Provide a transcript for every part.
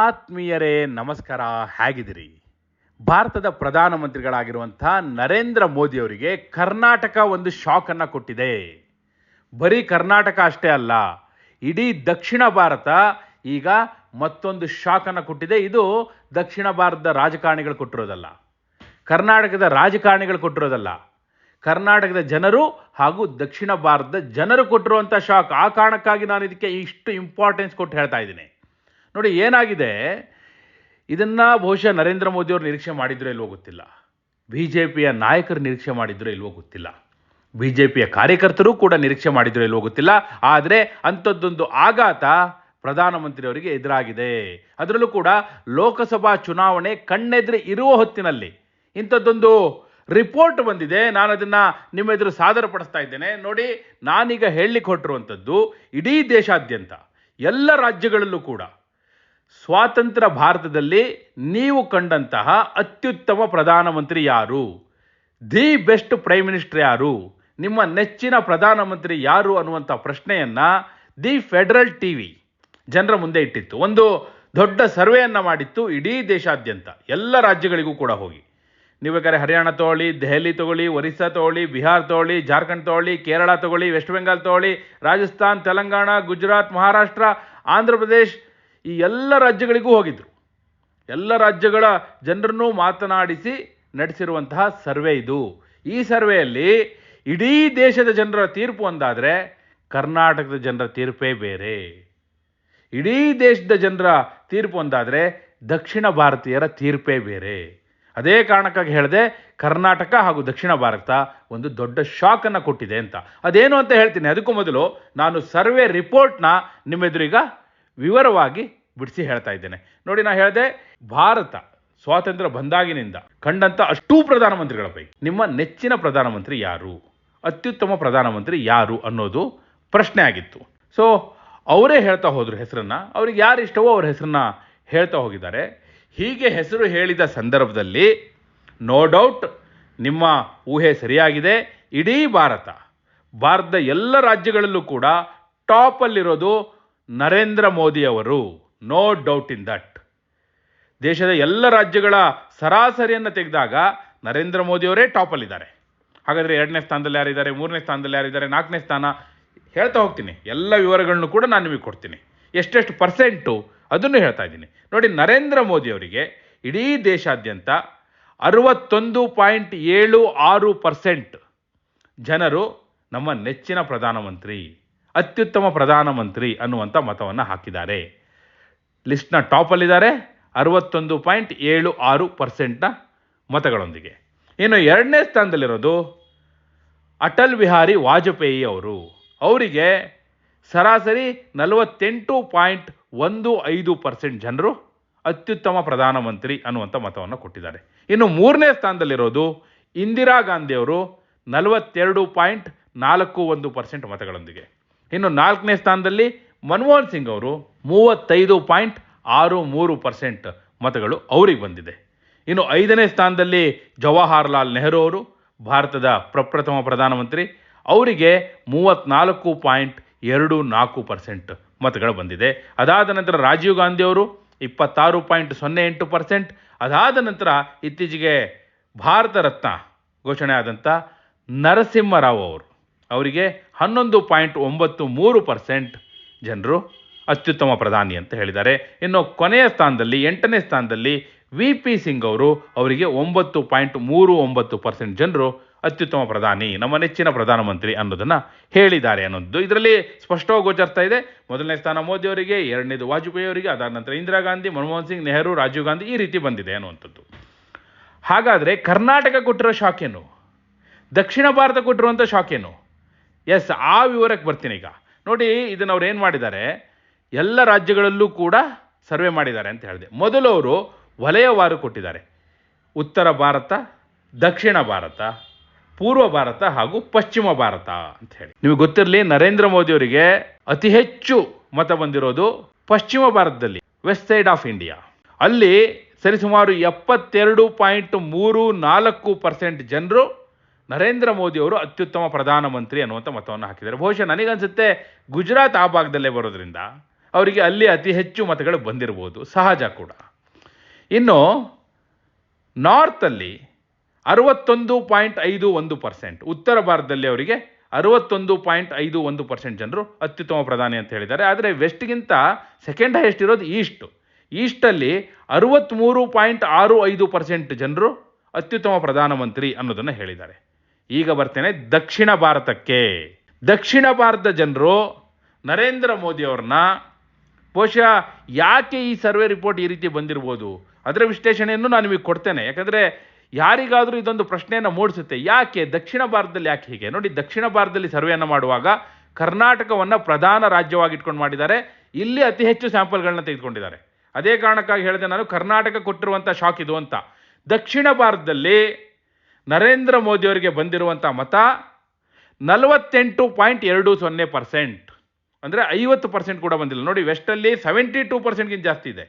ಆತ್ಮೀಯರೇ, ನಮಸ್ಕಾರ. ಹೇಗಿದ್ದೀರಿ? ಭಾರತದ ಪ್ರಧಾನಮಂತ್ರಿಗಳಾಗಿರುವಂಥ ನರೇಂದ್ರ ಮೋದಿಯವರಿಗೆ ಕರ್ನಾಟಕ ಒಂದು ಶಾಕನ್ನು ಕೊಟ್ಟಿದೆ. ಬರೀ ಕರ್ನಾಟಕ ಅಷ್ಟೇ ಅಲ್ಲ, ಇಡೀ ದಕ್ಷಿಣ ಭಾರತ ಈಗ ಮತ್ತೊಂದು ಶಾಕನ್ನು ಕೊಟ್ಟಿದೆ. ಇದು ದಕ್ಷಿಣ ಭಾರತದ ರಾಜಕಾರಣಿಗಳು ಕೊಟ್ಟಿರೋದಲ್ಲ, ಕರ್ನಾಟಕದ ರಾಜಕಾರಣಿಗಳು ಕೊಟ್ಟಿರೋದಲ್ಲ, ಕರ್ನಾಟಕದ ಜನರು ಹಾಗೂ ದಕ್ಷಿಣ ಭಾರತದ ಜನರು ಕೊಟ್ಟಿರುವಂಥ ಶಾಕ್. ಆ ಕಾರಣಕ್ಕಾಗಿ ನಾನು ಇದಕ್ಕೆ ಇಷ್ಟು ಇಂಪಾರ್ಟೆನ್ಸ್ ಕೊಟ್ಟು ಹೇಳ್ತಾ ಇದ್ದೀನಿ. ನೋಡಿ, ಏನಾಗಿದೆ? ಇದನ್ನು ಬಹುಶಃ ನರೇಂದ್ರ ಮೋದಿಯವರು ನಿರೀಕ್ಷೆ ಮಾಡಿದ್ರೋ ಇಲ್ವೋ ಗೊತ್ತಿಲ್ಲ. ಬಿ ಜೆ ಪಿಯ ನಾಯಕರು ನಿರೀಕ್ಷೆ ಮಾಡಿದ್ರೋ ಇಲ್ವೋ ಗೊತ್ತಿಲ್ಲ. ಬಿ ಜೆ ಪಿಯ ಕಾರ್ಯಕರ್ತರು ಕೂಡ ನಿರೀಕ್ಷೆ ಮಾಡಿದ್ರೋ ಇಲ್ವೋ ಗೊತ್ತಿಲ್ಲ. ಆದರೆ ಅಂಥದ್ದೊಂದು ಆಘಾತ ಪ್ರಧಾನಮಂತ್ರಿಯವರಿಗೆ ಎದುರಾಗಿದೆ. ಅದರಲ್ಲೂ ಕೂಡ ಲೋಕಸಭಾ ಚುನಾವಣೆ ಕಣ್ಣೆದ್ರೆ ಇರುವ ಹೊತ್ತಿನಲ್ಲಿ ಇಂಥದ್ದೊಂದು ರಿಪೋರ್ಟ್ ಬಂದಿದೆ. ನಾನು ಅದನ್ನು ನಿಮ್ಮ ಎದುರು ಸಾದರಪಡಿಸ್ತಾ ಇದ್ದೇನೆ. ನೋಡಿ, ನಾನೀಗ ಹೇಳಲಿಕ್ಕೆ ಇಡೀ ದೇಶಾದ್ಯಂತ ಎಲ್ಲ ರಾಜ್ಯಗಳಲ್ಲೂ ಕೂಡ ಸ್ವಾತಂತ್ರ್ಯ ಭಾರತದಲ್ಲಿ ನೀವು ಕಂಡಂತಹ ಅತ್ಯುತ್ತಮ ಪ್ರಧಾನಮಂತ್ರಿ ಯಾರು? ದಿ ಬೆಸ್ಟ್ ಪ್ರೈಮ್ ಮಿನಿಸ್ಟರ್ ಯಾರು? ನಿಮ್ಮ ನೆಚ್ಚಿನ ಪ್ರಧಾನಮಂತ್ರಿ ಯಾರು ಅನ್ನುವಂಥ ಪ್ರಶ್ನೆಯನ್ನು ದಿ ಫೆಡರಲ್ ಟಿ ವಿ ಜನರ ಮುಂದೆ ಇಟ್ಟಿತ್ತು. ಒಂದು ದೊಡ್ಡ ಸರ್ವೆಯನ್ನು ಮಾಡಿತ್ತು ಇಡೀ ದೇಶಾದ್ಯಂತ. ಎಲ್ಲ ರಾಜ್ಯಗಳಿಗೂ ಕೂಡ ಹೋಗಿ. ನೀವು ಬೇಕಾದ್ರೆ ಹರಿಯಾಣ ತಗೊಳ್ಳಿ ದೆಹಲಿ ತಗೊಳ್ಳಿ ಒರಿಸ್ಸಾ ತಗೊಳ್ಳಿ ಬಿಹಾರ್ ತಗೊಳ್ಳಿ ಜಾರ್ಖಂಡ್ ತಗೊಳ್ಳಿ ಕೇರಳ ತಗೊಳ್ಳಿ ವೆಸ್ಟ್ ಬೆಂಗಾಲ್ ತಗೊಳ್ಳಿ ರಾಜಸ್ಥಾನ್, ತೆಲಂಗಾಣ, ಗುಜರಾತ್, ಮಹಾರಾಷ್ಟ್ರ, ಆಂಧ್ರ ಪ್ರದೇಶ್ ಈ ಎಲ್ಲ ರಾಜ್ಯಗಳಿಗೂ ಹೋಗಿದ್ರು. ಎಲ್ಲ ರಾಜ್ಯಗಳ ಜನರನ್ನು ಮಾತನಾಡಿಸಿ ನಡೆಸಿರುವಂತಹ ಸರ್ವೆ ಇದು. ಈ ಸರ್ವೆಯಲ್ಲಿ ಇಡೀ ದೇಶದ ಜನರ ತೀರ್ಪು ಒಂದಾದರೆ ಕರ್ನಾಟಕದ ಜನರ ತೀರ್ಪೇ ಬೇರೆ. ಇಡೀ ದೇಶದ ಜನರ ತೀರ್ಪು ಒಂದಾದರೆ ದಕ್ಷಿಣ ಭಾರತೀಯರ ತೀರ್ಪೇ ಬೇರೆ. ಅದೇ ಕಾರಣಕ್ಕಾಗಿ ಹೇಳಿದೆ ಕರ್ನಾಟಕ ಹಾಗೂ ದಕ್ಷಿಣ ಭಾರತ ಒಂದು ದೊಡ್ಡ ಶಾಕನ್ನು ಕೊಟ್ಟಿದೆ ಅಂತ. ಅದೇನು ಅಂತ ಹೇಳ್ತೀನಿ. ಅದಕ್ಕೂ ಮೊದಲು ನಾನು ಸರ್ವೆ ರಿಪೋರ್ಟ್ನ ನಿಮ್ಮೆದುರೀಗ ವಿವರವಾಗಿ ಬಿಡಿಸಿ ಹೇಳ್ತಾ ಇದ್ದೇನೆ. ನೋಡಿ ನಾನು ಹೇಳಿದೆ, ಭಾರತ ಸ್ವಾತಂತ್ರ್ಯ ಬಂದಾಗಿನಿಂದ ಕಂಡಂಥ ಅಷ್ಟೂ ಪ್ರಧಾನಮಂತ್ರಿಗಳ ಪೈಕಿ ನಿಮ್ಮ ನೆಚ್ಚಿನ ಪ್ರಧಾನಮಂತ್ರಿ ಯಾರು? ಅತ್ಯುತ್ತಮ ಪ್ರಧಾನಮಂತ್ರಿ ಯಾರು ಅನ್ನೋದು ಪ್ರಶ್ನೆ ಆಗಿತ್ತು. ಸೊ ಅವರೇ ಹೇಳ್ತಾ ಹೋದರು ಹೆಸರನ್ನ. ಅವ್ರಿಗೆ ಯಾರು ಇಷ್ಟವೋ ಅವ್ರ ಹೆಸರನ್ನ ಹೇಳ್ತಾ ಹೋಗಿದ್ದಾರೆ. ಹೀಗೆ ಹೆಸರು ಹೇಳಿದ ಸಂದರ್ಭದಲ್ಲಿ ನೋ ಡೌಟ್ ನಿಮ್ಮ ಊಹೆ ಸರಿಯಾಗಿದೆ. ಇಡೀ ಭಾರತ, ಭಾರತದ ಎಲ್ಲ ರಾಜ್ಯಗಳಲ್ಲೂ ಕೂಡ ಟಾಪಲ್ಲಿರೋದು ನರೇಂದ್ರ ಮೋದಿ ಅವರು ನೋ ಡೌಟ್ ಇನ್ ದಟ್ ದೇಶದ ಎಲ್ಲ ರಾಜ್ಯಗಳ ಸರಾಸರಿಯನ್ನು ತೆಗೆದಾಗ ನರೇಂದ್ರ ಮೋದಿಯವರೇ ಟಾಪಲ್ಲಿದ್ದಾರೆ ಹಾಗಾದರೆ ಎರಡನೇ ಸ್ಥಾನದಲ್ಲಿ ಯಾರಿದ್ದಾರೆ, ಮೂರನೇ ಸ್ಥಾನದಲ್ಲಿ ಯಾರಿದ್ದಾರೆ, ನಾಲ್ಕನೇ ಸ್ಥಾನ ಹೇಳ್ತಾ ಹೋಗ್ತೀನಿ. ಎಲ್ಲ ವಿವರಗಳನ್ನು ಕೂಡ ನಾನು ನಿಮಗೆ ಕೊಡ್ತೀನಿ. ಎಷ್ಟೆಷ್ಟು ಪರ್ಸೆಂಟು ಅದನ್ನು ಹೇಳ್ತಾ ಇದ್ದೀನಿ. ನೋಡಿ, ನರೇಂದ್ರ ಮೋದಿಯವರಿಗೆ ಇಡೀ ದೇಶಾದ್ಯಂತ ಅರವತ್ತೊಂದು ಪಾಯಿಂಟ್ ಏಳು ಆರು ಪರ್ಸೆಂಟ್ ಜನರು ನಮ್ಮ ನೆಚ್ಚಿನ ಪ್ರಧಾನಮಂತ್ರಿ. ಅತ್ಯುತ್ತಮ ಪ್ರಧಾನಮಂತ್ರಿ ಅನ್ನುವಂಥ ಮತವನ್ನು ಹಾಕಿದ್ದಾರೆ. ಲಿಸ್ಟ್ನ ಟಾಪಲ್ಲಿದ್ದಾರೆ ಅರವತ್ತೊಂದು ಪಾಯಿಂಟ್ ಏಳು ಆರು ಪರ್ಸೆಂಟ್ನ ಮತಗಳೊಂದಿಗೆ. ಇನ್ನು ಎರಡನೇ ಸ್ಥಾನದಲ್ಲಿರೋದು ಅಟಲ್ ಬಿಹಾರಿ ವಾಜಪೇಯಿ ಅವರು. ಅವರಿಗೆ ಸರಾಸರಿ ನಲವತ್ತೆಂಟು ಪಾಯಿಂಟ್ ಒಂದು ಐದು ಪರ್ಸೆಂಟ್ ಜನರು ಅತ್ಯುತ್ತಮ ಪ್ರಧಾನಮಂತ್ರಿ ಅನ್ನುವಂಥ ಮತವನ್ನು ಕೊಟ್ಟಿದ್ದಾರೆ. ಇನ್ನು ಮೂರನೇ ಸ್ಥಾನದಲ್ಲಿರೋದು ಇಂದಿರಾ ಗಾಂಧಿಯವರು ನಲವತ್ತೆರಡು ಪಾಯಿಂಟ್ ನಾಲ್ಕು ಒಂದು ಪರ್ಸೆಂಟ್ ಮತಗಳೊಂದಿಗೆ. ಇನ್ನು ನಾಲ್ಕನೇ ಸ್ಥಾನದಲ್ಲಿ ಮನಮೋಹನ್ ಸಿಂಗ್ ಅವರು ಮೂವತ್ತೈದು ಪಾಯಿಂಟ್ ಆರು ಮೂರು ಪರ್ಸೆಂಟ್ ಮತಗಳು ಅವರಿಗೆ ಬಂದಿದೆ. ಇನ್ನು ಐದನೇ ಸ್ಥಾನದಲ್ಲಿ ಜವಾಹರ್ಲಾಲ್ ನೆಹರು ಅವರು, ಭಾರತದ ಪ್ರಪ್ರಥಮ ಪ್ರಧಾನಮಂತ್ರಿ, ಅವರಿಗೆ ಮೂವತ್ತ್ನಾಲ್ಕು ಪಾಯಿಂಟ್ ಎರಡು ನಾಲ್ಕು ಪರ್ಸೆಂಟ್ ಮತಗಳು ಬಂದಿದೆ. ಅದಾದ ನಂತರ ರಾಜೀವ್ ಗಾಂಧಿ ಅವರು ಇಪ್ಪತ್ತಾರು ಪಾಯಿಂಟ್ ಸೊನ್ನೆ ಎಂಟು ಪರ್ಸೆಂಟ್. ಅದಾದ ನಂತರ ಇತ್ತೀಚೆಗೆ ಭಾರತ ರತ್ನ ಘೋಷಣೆ ಆದಂಥ ನರಸಿಂಹರಾವ್ ಅವರು ಅವರಿಗೆ ಹನ್ನೊಂದು ಪಾಯಿಂಟ್ ಒಂಬತ್ತು ಮೂರು ಪರ್ಸೆಂಟ್ ಜನರು ಅತ್ಯುತ್ತಮ ಪ್ರಧಾನಿ ಅಂತ ಹೇಳಿದ್ದಾರೆ. ಇನ್ನು ಕೊನೆಯ ಸ್ಥಾನದಲ್ಲಿ, ಎಂಟನೇ ಸ್ಥಾನದಲ್ಲಿ ವಿ ಪಿ ಸಿಂಗ್ ಅವರು ಅವರಿಗೆ ಒಂಬತ್ತು ಪಾಯಿಂಟ್ ಮೂರು ಒಂಬತ್ತು ಪರ್ಸೆಂಟ್ ಜನರು ಅತ್ಯುತ್ತಮ ಪ್ರಧಾನಿ, ನಮ್ಮ ನೆಚ್ಚಿನ ಪ್ರಧಾನಮಂತ್ರಿ ಅನ್ನೋದನ್ನು ಹೇಳಿದ್ದಾರೆ ಅನ್ನೋದು. ಇದರಲ್ಲಿ ಸ್ಪಷ್ಟವಾಗಿ ಗೋಚರಿಸ್ತಾ ಇದೆ. ಮೊದಲನೇ ಸ್ಥಾನ ಮೋದಿ ಅವರಿಗೆ, ಎರಡನೇದು ವಾಜಪೇಯಿ ಅವರಿಗೆ, ಅದಾದ ನಂತರ ಇಂದಿರಾ ಗಾಂಧಿ, ಮನಮೋಹನ್ ಸಿಂಗ್, ನೆಹರು, ರಾಜೀವ್ ಗಾಂಧಿ ಈ ರೀತಿ ಬಂದಿದೆ ಅನ್ನುವಂಥದ್ದು. ಹಾಗಾದರೆ ಕರ್ನಾಟಕ ಕೊಟ್ಟಿರೋ ಶಾಕೇನು ದಕ್ಷಿಣ ಭಾರತ ಕೊಟ್ಟಿರುವಂಥ ಶಾಕೇನು ಎಸ್ ಆ ವಿವರಕ್ಕೆ ಬರ್ತೀನಿ ಈಗ. ನೋಡಿ, ಇದನ್ನು ಅವ್ರು ಏನು ಮಾಡಿದ್ದಾರೆ? ಎಲ್ಲ ರಾಜ್ಯಗಳಲ್ಲೂ ಕೂಡ ಸರ್ವೆ ಮಾಡಿದ್ದಾರೆ ಅಂತ ಹೇಳಿದೆ. ಮೊದಲು ಅವರು ವಲಯವಾರು ಕೊಟ್ಟಿದ್ದಾರೆ. ಉತ್ತರ ಭಾರತ, ದಕ್ಷಿಣ ಭಾರತ, ಪೂರ್ವ ಭಾರತ ಹಾಗೂ ಪಶ್ಚಿಮ ಭಾರತ ಅಂತ ಹೇಳಿ. ನಿಮಗೆ ಗೊತ್ತಿರಲಿ, ನರೇಂದ್ರ ಮೋದಿ ಅವರಿಗೆ ಅತಿ ಹೆಚ್ಚು ಮತ ಬಂದಿರೋದು ಪಶ್ಚಿಮ ಭಾರತದಲ್ಲಿ ವೆಸ್ಟ್ ಸೈಡ್ ಆಫ್ ಇಂಡಿಯಾ ಅಲ್ಲಿ ಸರಿಸುಮಾರು ಎಪ್ಪತ್ತೆರಡು ಪಾಯಿಂಟ್ ಮೂರು ನಾಲ್ಕು ಪರ್ಸೆಂಟ್ ಜನರು ನರೇಂದ್ರ ಮೋದಿ ಅವರು ಅತ್ಯುತ್ತಮ ಪ್ರಧಾನಮಂತ್ರಿ ಅನ್ನುವಂಥ ಮತವನ್ನು ಹಾಕಿದ್ದಾರೆ. ಬಹುಶಃ ನನಗನ್ಸುತ್ತೆ ಗುಜರಾತ್ ಆ ಭಾಗದಲ್ಲೇ ಬರೋದ್ರಿಂದ ಅವರಿಗೆ ಅಲ್ಲಿ ಅತಿ ಹೆಚ್ಚು ಮತಗಳು ಬಂದಿರ್ಬೋದು. ಸಹಜ ಕೂಡ. ಇನ್ನು ನಾರ್ತಲ್ಲಿ ಅರವತ್ತೊಂದು ಪಾಯಿಂಟ್ ಐದು ಒಂದು ಪರ್ಸೆಂಟ್ ಉತ್ತರ ಭಾರತದಲ್ಲಿ ಅವರಿಗೆ ಅರವತ್ತೊಂದು ಪಾಯಿಂಟ್ ಐದು ಒಂದು ಪರ್ಸೆಂಟ್ ಜನರು ಅತ್ಯುತ್ತಮ ಪ್ರಧಾನಿ ಅಂತ ಹೇಳಿದ್ದಾರೆ. ಆದರೆ ವೆಸ್ಟ್ಗಿಂತ ಸೆಕೆಂಡ್ ಹೈಯೆಸ್ಟ್ ಇರೋದು ಈಸ್ಟ್ ಈಸ್ಟಲ್ಲಿ ಅರವತ್ತ್ಮೂರು ಪಾಯಿಂಟ್ ಆರು ಐದು ಪರ್ಸೆಂಟ್ ಜನರು ಅತ್ಯುತ್ತಮ ಪ್ರಧಾನಮಂತ್ರಿ ಅನ್ನೋದನ್ನು ಹೇಳಿದ್ದಾರೆ. ಈಗ ಬರ್ತೇನೆ ದಕ್ಷಿಣ ಭಾರತಕ್ಕೆ. ದಕ್ಷಿಣ ಭಾರತದ ಜನರು ನರೇಂದ್ರ ಮೋದಿ ಅವ್ರನ್ನ ಬಹುಶಃ ಯಾಕೆ ಈ ಸರ್ವೆ ರಿಪೋರ್ಟ್ ಈ ರೀತಿ ಬಂದಿರ್ಬೋದು? ಅದರ ವಿಶ್ಲೇಷಣೆಯನ್ನು ನಾನು ನಿಮಗೆ ಕೊಡ್ತೇನೆ. ಯಾಕಂದರೆ ಯಾರಿಗಾದರೂ ಇದೊಂದು ಪ್ರಶ್ನೆಯನ್ನು ಮೂಡಿಸುತ್ತೆ. ಯಾಕೆ? ದಕ್ಷಿಣ ಭಾರತದಲ್ಲಿ ಯಾಕೆ ಹೀಗೆ? ನೋಡಿ, ದಕ್ಷಿಣ ಭಾರತದಲ್ಲಿ ಸರ್ವೆಯನ್ನು ಮಾಡುವಾಗ ಕರ್ನಾಟಕವನ್ನು ಪ್ರಧಾನ ರಾಜ್ಯವಾಗಿ ಇಟ್ಕೊಂಡು ಮಾಡಿದ್ದಾರೆ. ಇಲ್ಲಿ ಅತಿ ಹೆಚ್ಚು ಸ್ಯಾಂಪಲ್ಗಳನ್ನ ತೆಗೆದುಕೊಂಡಿದ್ದಾರೆ. ಅದೇ ಕಾರಣಕ್ಕಾಗಿ ಹೇಳಿದೆ ನಾನು ಕರ್ನಾಟಕ ಕೊಟ್ಟಿರುವಂಥ ಶಾಕ್ ಇದು ಅಂತ. ದಕ್ಷಿಣ ಭಾರತದಲ್ಲಿ ನರೇಂದ್ರ ಮೋದಿಯವರಿಗೆ ಬಂದಿರುವಂಥ ಮತ ನಲವತ್ತೆಂಟು ಪಾಯಿಂಟ್ ಎರಡು ಸೊನ್ನೆ ಪರ್ಸೆಂಟ್. ಅಂದರೆ ಐವತ್ತು ಪರ್ಸೆಂಟ್ ಕೂಡ ಬಂದಿಲ್ಲ. ನೋಡಿ ವೆಸ್ಟಲ್ಲಿ ಸೆವೆಂಟಿ ಟೂ ಪರ್ಸೆಂಟ್ಗಿಂತ ಜಾಸ್ತಿ ಇದೆ.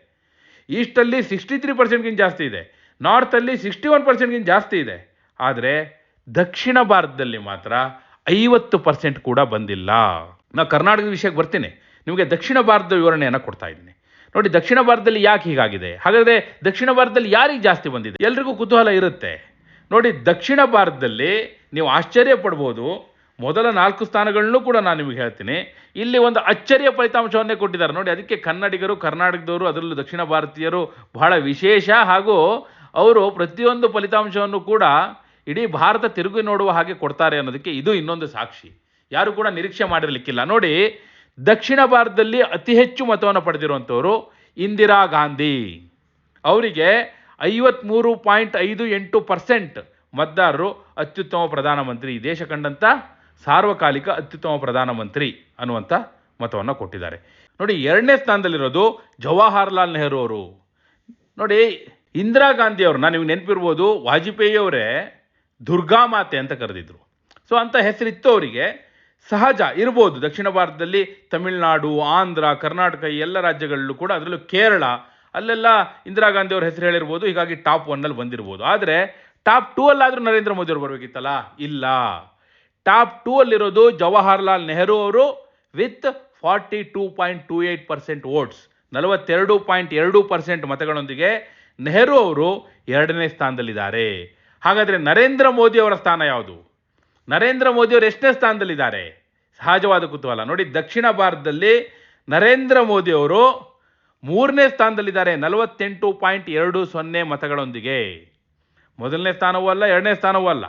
ಈಸ್ಟಲ್ಲಿ ಸಿಕ್ಸ್ಟಿ ತ್ರೀ ಪರ್ಸೆಂಟ್ಗಿಂತ ಜಾಸ್ತಿ ಇದೆ. ನಾರ್ತಲ್ಲಿ ಸಿಕ್ಸ್ಟಿ ಒನ್ ಪರ್ಸೆಂಟ್ಗಿಂತ ಜಾಸ್ತಿ ಇದೆ. ಆದರೆ ದಕ್ಷಿಣ ಭಾರತದಲ್ಲಿ ಮಾತ್ರ ಐವತ್ತು ಪರ್ಸೆಂಟ್ ಕೂಡ ಬಂದಿಲ್ಲ. ನಾನು ಕರ್ನಾಟಕದ ವಿಷಯಕ್ಕೆ ಬರ್ತೀನಿ. ನಿಮಗೆ ದಕ್ಷಿಣ ಭಾರತದ ವಿವರಣೆಯನ್ನು ಕೊಡ್ತಾ ಇದ್ದೀನಿ. ನೋಡಿ, ದಕ್ಷಿಣ ಭಾರತದಲ್ಲಿ ಯಾಕೆ ಹೀಗಾಗಿದೆ? ಹಾಗಾದರೆ ದಕ್ಷಿಣ ಭಾರತದಲ್ಲಿ ಯಾರಿಗೆ ಜಾಸ್ತಿ ಬಂದಿದೆ? ಎಲ್ರಿಗೂ ಕುತೂಹಲ ಇರುತ್ತೆ. ನೋಡಿ, ದಕ್ಷಿಣ ಭಾರತದಲ್ಲಿ ನೀವು ಆಶ್ಚರ್ಯ ಪಡ್ಬೋದು. ಮೊದಲ ನಾಲ್ಕು ಸ್ಥಾನಗಳನ್ನೂ ಕೂಡ ನಾನು ನಿಮಗೆ ಹೇಳ್ತೀನಿ. ಇಲ್ಲಿ ಒಂದು ಅಚ್ಚರಿಯ ಫಲಿತಾಂಶವನ್ನೇ ಕೊಟ್ಟಿದ್ದಾರೆ. ನೋಡಿ, ಅದಕ್ಕೆ ಕನ್ನಡಿಗರು, ಕರ್ನಾಟಕದವರು, ಅದರಲ್ಲೂ ದಕ್ಷಿಣ ಭಾರತೀಯರು ಬಹಳ ವಿಶೇಷ. ಹಾಗೂ ಅವರು ಪ್ರತಿಯೊಂದು ಫಲಿತಾಂಶವನ್ನು ಕೂಡ ಇಡೀ ಭಾರತ ತಿರುಗಿ ನೋಡುವ ಹಾಗೆ ಕೊಡ್ತಾರೆ ಅನ್ನೋದಕ್ಕೆ ಇದು ಇನ್ನೊಂದು ಸಾಕ್ಷಿ. ಯಾರು ಕೂಡ ನಿರೀಕ್ಷೆ ಮಾಡಿರಲಿಕ್ಕಿಲ್ಲ. ನೋಡಿ, ದಕ್ಷಿಣ ಭಾರತದಲ್ಲಿ ಅತಿ ಹೆಚ್ಚು ಮತವನ್ನು ಪಡೆದಿರುವಂಥವರು ಇಂದಿರಾ ಗಾಂಧಿ. ಅವರಿಗೆ ಐವತ್ತ್ಮೂರು ಪಾಯಿಂಟ್ ಐದು ಎಂಟು ಪರ್ಸೆಂಟ್ ಮತದಾರರು ಅತ್ಯುತ್ತಮ ಪ್ರಧಾನಮಂತ್ರಿ ಈ ದೇಶ ಕಂಡಂಥ ಸಾರ್ವಕಾಲಿಕ ಅತ್ಯುತ್ತಮ ಪ್ರಧಾನಮಂತ್ರಿ ಅನ್ನುವಂಥ ಮತವನ್ನು ಕೊಟ್ಟಿದ್ದಾರೆ. ನೋಡಿ, ಎರಡನೇ ಸ್ಥಾನದಲ್ಲಿರೋದು ಜವಾಹರ್ಲಾಲ್ ನೆಹರು ಅವರು. ನೋಡಿ, ಇಂದಿರಾ ಗಾಂಧಿ ಅವ್ರನ್ನ ನೀವು ನೆನಪಿರ್ಬೋದು, ವಾಜಪೇಯಿ ಅವರೇ ದುರ್ಗಾಮಾತೆ ಅಂತ ಕರೆದಿದ್ರು. ಸೊ ಅಂತ ಹೆಸರಿತ್ತು ಅವರಿಗೆ. ಸಹಜ ಇರ್ಬೋದು, ದಕ್ಷಿಣ ಭಾರತದಲ್ಲಿ ತಮಿಳುನಾಡು, ಆಂಧ್ರ, ಕರ್ನಾಟಕ ಎಲ್ಲ ರಾಜ್ಯಗಳಲ್ಲೂ ಕೂಡ ಅದರಲ್ಲೂ ಕೇರಳ ಅಲ್ಲೆಲ್ಲ ಇಂದಿರಾ ಗಾಂಧಿ ಅವ್ರ ಹೆಸರು ಹೇಳಿರ್ಬೋದು, ಹೀಗಾಗಿ ಟಾಪ್ ಒನ್ನಲ್ಲಿ ಬಂದಿರ್ಬೋದು. ಆದರೆ ಟಾಪ್ ಟೂ ಅಲ್ಲಾದರೂ ನರೇಂದ್ರ ಮೋದಿ ಅವರು ಬರಬೇಕಿತ್ತಲ್ಲ? ಇಲ್ಲ. ಟಾಪ್ ಟೂ ಅಲ್ಲಿರೋದು ಜವಾಹರ್ಲಾಲ್ ನೆಹರು ಅವರು with forty two point two eight percent votes, ನಲವತ್ತೆರಡು ಪಾಯಿಂಟ್ ಎರಡು ಪರ್ಸೆಂಟ್ ಮತಗಳೊಂದಿಗೆ ನೆಹರು ಅವರು ಎರಡನೇ ಸ್ಥಾನದಲ್ಲಿದ್ದಾರೆ. ಹಾಗಾದರೆ ನರೇಂದ್ರ ಮೋದಿ ಅವರ ಸ್ಥಾನ ಯಾವುದು? ನರೇಂದ್ರ ಮೋದಿ ಅವರು ಎಷ್ಟನೇ ಸ್ಥಾನದಲ್ಲಿದ್ದಾರೆ? ಸಹಜವಾದ ಕುತೂಹಲ. ನೋಡಿ, ದಕ್ಷಿಣ ಭಾರತದಲ್ಲಿ ನರೇಂದ್ರ ಮೋದಿ ಅವರು ಮೂರನೇ ಸ್ಥಾನದಲ್ಲಿದ್ದಾರೆ ನಲವತ್ತೆಂಟು ಪಾಯಿಂಟ್ ಎರಡು ಸೊನ್ನೆ ಮತಗಳೊಂದಿಗೆ. ಮೊದಲನೇ ಸ್ಥಾನವೂ ಅಲ್ಲ, ಎರಡನೇ ಸ್ಥಾನವೂ ಅಲ್ಲ.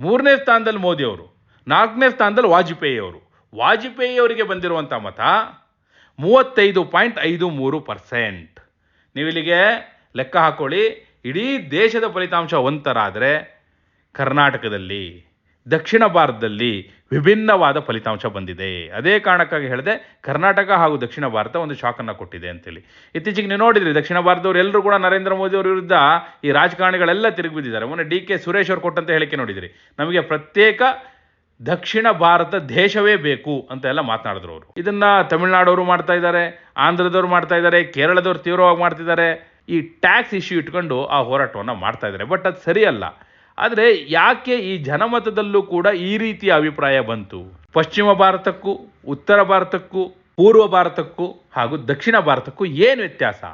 ಮೂರನೇ ಸ್ಥಾನದಲ್ಲಿ ಮೋದಿ ಅವರು ನಾಲ್ಕನೇ ಸ್ಥಾನದಲ್ಲಿ ವಾಜಪೇಯಿ ಅವರು ವಾಜಪೇಯಿ ಅವರಿಗೆ ಬಂದಿರುವಂಥ ಮತ ಮೂವತ್ತೈದು ಪಾಯಿಂಟ್ ಐದು ಮೂರು ಪರ್ಸೆಂಟ್. ನೀವು ಇಲ್ಲಿಗೆ ಲೆಕ್ಕ ಹಾಕೊಳ್ಳಿ, ಇಡೀ ದೇಶದ ಫಲಿತಾಂಶ ಒಂಥರಾದರೆ ಕರ್ನಾಟಕದಲ್ಲಿ. ದಕ್ಷಿಣ ಭಾರತದಲ್ಲಿ ವಿಭಿನ್ನವಾದ ಫಲಿತಾಂಶ ಬಂದಿದೆ. ಅದೇ ಕಾರಣಕ್ಕಾಗಿ ಹೇಳಿದೆ, ಕರ್ನಾಟಕ ಹಾಗೂ ದಕ್ಷಿಣ ಭಾರತ ಒಂದು ಶಾಕನ್ನು ಕೊಟ್ಟಿದೆ ಅಂತೇಳಿ. ಇತ್ತೀಚೆಗೆ ನೀವು ನೋಡಿದ್ರಿ, ದಕ್ಷಿಣ ಭಾರತದವರು ಎಲ್ಲರೂ ಕೂಡ ನರೇಂದ್ರ ಮೋದಿ ಅವರ ವಿರುದ್ಧ ಈ ರಾಜಕಾರಣಿಗಳೆಲ್ಲ ತಿರುಗಿ ಬಿದ್ದಿದ್ದಾರೆ. ಮೊನ್ನೆ ಡಿ ಕೆ ಸುರೇಶ್ ಅವರು ಕೊಟ್ಟಂತ ಹೇಳಿಕೆ ನೋಡಿದ್ರಿ. ನಮಗೆ ಪ್ರತ್ಯೇಕ ದಕ್ಷಿಣ ಭಾರತ ದೇಶವೇ ಬೇಕು ಅಂತ ಎಲ್ಲ ಮಾತನಾಡಿದ್ರು ಅವರು. ಇದನ್ನ ತಮಿಳುನಾಡವರು ಮಾಡ್ತಾ ಇದ್ದಾರೆ, ಆಂಧ್ರದವರು ಮಾಡ್ತಾ ಇದ್ದಾರೆ, ಕೇರಳದವರು ತೀವ್ರವಾಗಿ ಮಾಡ್ತಿದ್ದಾರೆ. ಈ ಟ್ಯಾಕ್ಸ್ ಇಶ್ಯೂ ಇಟ್ಕೊಂಡು ಆ ಹೋರಾಟವನ್ನು ಮಾಡ್ತಾ ಇದ್ದಾರೆ. ಬಟ್ ಅದು ಸರಿಯಲ್ಲ. ಆದರೆ ಯಾಕೆ ಈ ಜನಮತದಲ್ಲೂ ಕೂಡ ಈ ರೀತಿಯ ಅಭಿಪ್ರಾಯ ಬಂತು? ಪಶ್ಚಿಮ ಭಾರತಕ್ಕೂ, ಉತ್ತರ ಭಾರತಕ್ಕೂ, ಪೂರ್ವ ಭಾರತಕ್ಕೂ ಹಾಗೂ ದಕ್ಷಿಣ ಭಾರತಕ್ಕೂ ಏನು ವ್ಯತ್ಯಾಸ?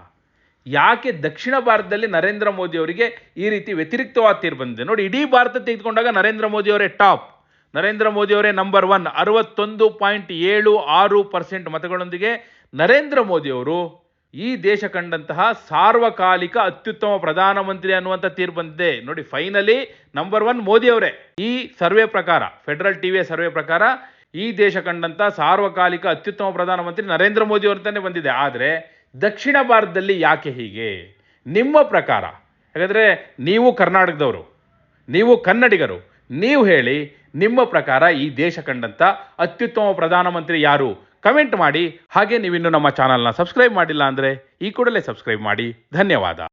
ಯಾಕೆ ದಕ್ಷಿಣ ಭಾರತದಲ್ಲಿ ನರೇಂದ್ರ ಮೋದಿ ಅವರಿಗೆ ಈ ರೀತಿ ವ್ಯತಿರಿಕ್ತವಾದ ತೀರ್ಪು ಬಂದಿದೆ? ನೋಡಿ, ಇಡೀ ಭಾರತ ತೆಗೆದುಕೊಂಡಾಗ ನರೇಂದ್ರ ಮೋದಿ ಅವರೇ ಟಾಪ್. ನರೇಂದ್ರ ಮೋದಿ ಅವರೇ ನಂಬರ್ ಒನ್. ಅರವತ್ತೊಂದು ಪಾಯಿಂಟ್ ಏಳು ಆರು ಪರ್ಸೆಂಟ್ ಮತಗಳೊಂದಿಗೆ ನರೇಂದ್ರ ಮೋದಿ ಅವರು ಈ ದೇಶ ಕಂಡಂತಹ ಸಾರ್ವಕಾಲಿಕ ಅತ್ಯುತ್ತಮ ಪ್ರಧಾನಮಂತ್ರಿ ಅನ್ನುವಂಥ ತೀರ್ಪು ಬಂದಿದೆ. ನೋಡಿ ಫೈನಲಿ ನಂಬರ್ ಒನ್ ಮೋದಿ ಅವರೇ. ಈ ಸರ್ವೆ ಪ್ರಕಾರ ಫೆಡರಲ್ ಟಿವಿಯ ಸರ್ವೆ ಪ್ರಕಾರ ಈ ದೇಶ ಕಂಡಂಥ ಸಾರ್ವಕಾಲಿಕ ಅತ್ಯುತ್ತಮ ಪ್ರಧಾನಮಂತ್ರಿ ನರೇಂದ್ರ ಮೋದಿ ಅವ್ರಂತಾನೆ ಬಂದಿದೆ. ಆದರೆ ದಕ್ಷಿಣ ಭಾರತದಲ್ಲಿ ಯಾಕೆ ಹೀಗೆ? ನಿಮ್ಮ ಪ್ರಕಾರ. ಹಾಗಾದರೆ ನೀವು ಕರ್ನಾಟಕದವರು, ನೀವು ಕನ್ನಡಿಗರು, ನೀವು ಹೇಳಿ ನಿಮ್ಮ ಪ್ರಕಾರ ಈ ದೇಶ ಕಂಡಂಥ ಅತ್ಯುತ್ತಮ ಪ್ರಧಾನಮಂತ್ರಿ ಯಾರು? ಕಮೆಂಟ್ ಮಾಡಿ. ಹಾಗೆ ನೀವಿನ್ನು ನಮ್ಮ ಚಾನಲ್ನ ಸಬ್ಸ್ಕ್ರೈಬ್ ಮಾಡಿಲ್ಲ ಅಂದರೆ ಈ ಕೂಡಲೇ ಸಬ್ಸ್ಕ್ರೈಬ್ ಮಾಡಿ. ಧನ್ಯವಾದ.